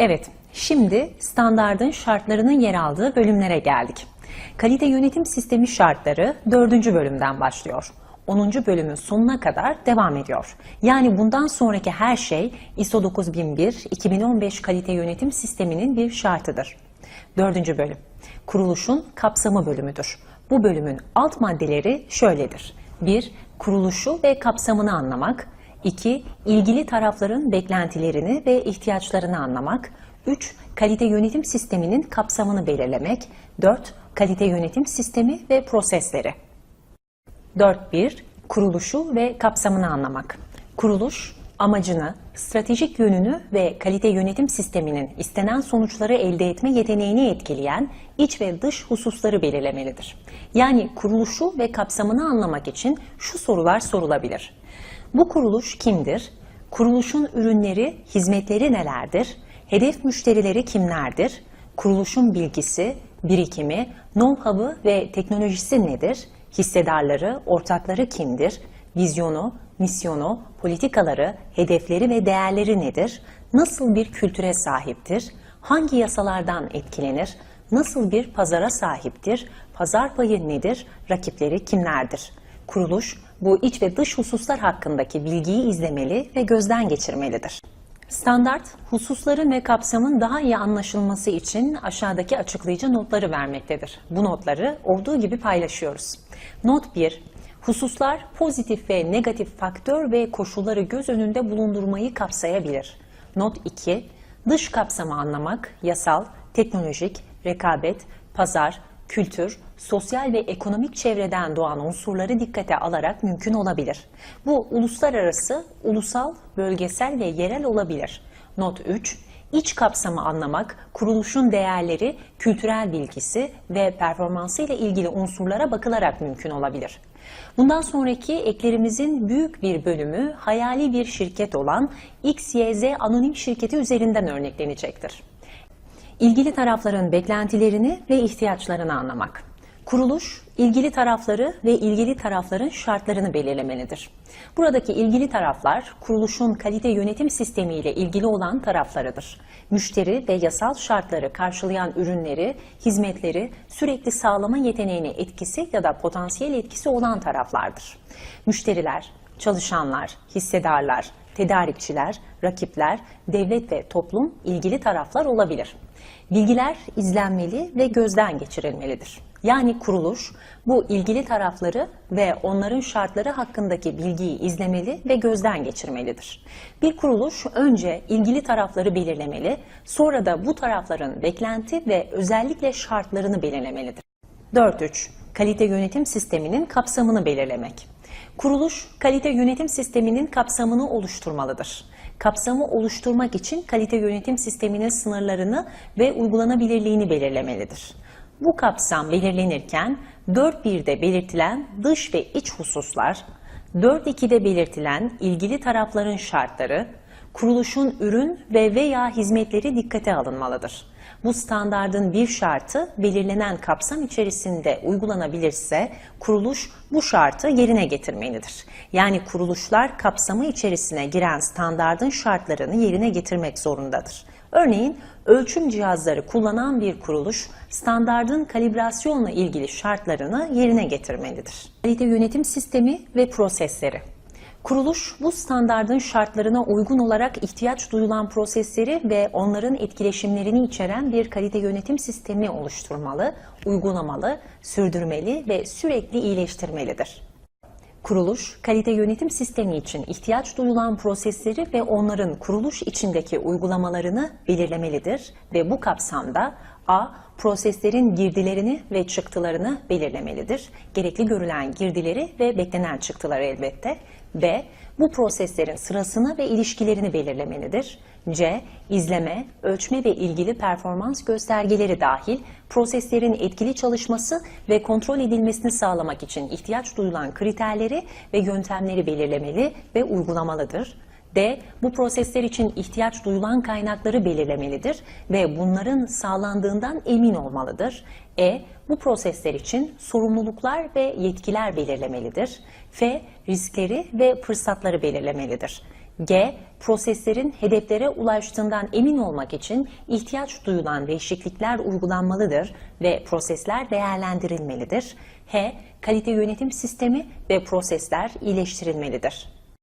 Evet, şimdi standardın şartlarının yer aldığı bölümlere geldik. Kalite yönetim sistemi şartları 4. bölümden başlıyor. 10. bölümün sonuna kadar devam ediyor. Yani bundan sonraki her şey ISO 9001-2015 kalite yönetim sisteminin bir şartıdır. 4. bölüm, kuruluşun kapsamı bölümüdür. Bu bölümün alt maddeleri şöyledir. 1. Kuruluşu ve kapsamını anlamak. 2. İlgili tarafların beklentilerini ve ihtiyaçlarını anlamak. 3. Kalite yönetim sisteminin kapsamını belirlemek. 4. Kalite yönetim sistemi ve prosesleri. 4.1 Kuruluşu ve kapsamını anlamak. Kuruluş, amacını, stratejik yönünü ve kalite yönetim sisteminin istenen sonuçları elde etme yeteneğini etkileyen iç ve dış hususları belirlemelidir. Yani kuruluşu ve kapsamını anlamak için şu sorular sorulabilir. Bu kuruluş kimdir? Kuruluşun ürünleri, hizmetleri nelerdir? Hedef müşterileri kimlerdir? Kuruluşun bilgisi, birikimi, know-how'ı ve teknolojisi nedir? Hissedarları, ortakları kimdir? Vizyonu, misyonu, politikaları, hedefleri ve değerleri nedir? Nasıl bir kültüre sahiptir? Hangi yasalardan etkilenir? Nasıl bir pazara sahiptir? Pazar payı nedir? Rakipleri kimlerdir? Kuruluş, bu iç ve dış hususlar hakkındaki bilgiyi izlemeli ve gözden geçirmelidir. Standart, hususların ve kapsamın daha iyi anlaşılması için aşağıdaki açıklayıcı notları vermektedir. Bu notları olduğu gibi paylaşıyoruz. Not 1. Hususlar pozitif ve negatif faktör ve koşulları göz önünde bulundurmayı kapsayabilir. Not 2. Dış kapsamı anlamak, yasal, teknolojik, rekabet, pazar, kültür, sosyal ve ekonomik çevreden doğan unsurları dikkate alarak mümkün olabilir. Bu uluslararası, ulusal, bölgesel ve yerel olabilir. Not 3. İç kapsamı anlamak, kuruluşun değerleri, kültürel bilgisi ve performansı ile ilgili unsurlara bakılarak mümkün olabilir. Bundan sonraki eklerimizin büyük bir bölümü hayali bir şirket olan XYZ Anonim Şirketi üzerinden örneklenecektir. İlgili tarafların beklentilerini ve ihtiyaçlarını anlamak. Kuruluş, ilgili tarafları ve ilgili tarafların şartlarını belirlemelidir. Buradaki ilgili taraflar, kuruluşun kalite yönetim sistemi ile ilgili olan taraflarıdır. Müşteri ve yasal şartları karşılayan ürünleri, hizmetleri sürekli sağlama yeteneğine etkisi ya da potansiyel etkisi olan taraflardır. Müşteriler, çalışanlar, hissedarlar, tedarikçiler, rakipler, devlet ve toplum ilgili taraflar olabilir. Bilgiler izlenmeli ve gözden geçirilmelidir. Yani kuruluş bu ilgili tarafları ve onların şartları hakkındaki bilgiyi izlemeli ve gözden geçirmelidir. Bir kuruluş önce ilgili tarafları belirlemeli, sonra da bu tarafların beklenti ve özellikle şartlarını belirlemelidir. 4.3 Kalite yönetim sisteminin kapsamını belirlemek. Kuruluş, kalite yönetim sisteminin kapsamını oluşturmalıdır. Kapsamı oluşturmak için kalite yönetim sisteminin sınırlarını ve uygulanabilirliğini belirlemelidir. Bu kapsam belirlenirken 4.1'de belirtilen dış ve iç hususlar, 4.2'de belirtilen ilgili tarafların şartları, kuruluşun ürün ve veya hizmetleri dikkate alınmalıdır. Bu standardın bir şartı belirlenen kapsam içerisinde uygulanabilirse kuruluş bu şartı yerine getirmelidir. Yani kuruluşlar kapsamı içerisine giren standardın şartlarını yerine getirmek zorundadır. Örneğin ölçüm cihazları kullanan bir kuruluş standardın kalibrasyonla ilgili şartlarını yerine getirmelidir. Kalite yönetim sistemi ve prosesleri. Kuruluş bu standardın şartlarına uygun olarak ihtiyaç duyulan prosesleri ve onların etkileşimlerini içeren bir kalite yönetim sistemi oluşturmalı, uygulamalı, sürdürmeli ve sürekli iyileştirmelidir. Kuruluş, kalite yönetim sistemi için ihtiyaç duyulan prosesleri ve onların kuruluş içindeki uygulamalarını belirlemelidir ve bu kapsamda A. Proseslerin girdilerini ve çıktılarını belirlemelidir. Gerekli görülen girdileri ve beklenen çıktıları elbette. B. Bu proseslerin sırasını ve ilişkilerini belirlemelidir. C. İzleme, ölçme ve ilgili performans göstergeleri dahil proseslerin etkili çalışması ve kontrol edilmesini sağlamak için ihtiyaç duyulan kriterleri ve yöntemleri belirlemeli ve uygulamalıdır. D. Bu prosesler için ihtiyaç duyulan kaynakları belirlemelidir ve bunların sağlandığından emin olmalıdır. E. Bu prosesler için sorumluluklar ve yetkiler belirlemelidir. F. Riskleri ve fırsatları belirlemelidir. G. Proseslerin hedeflere ulaştığından emin olmak için ihtiyaç duyulan değişiklikler uygulanmalıdır ve prosesler değerlendirilmelidir. H. Kalite yönetim sistemi ve prosesler iyileştirilmelidir.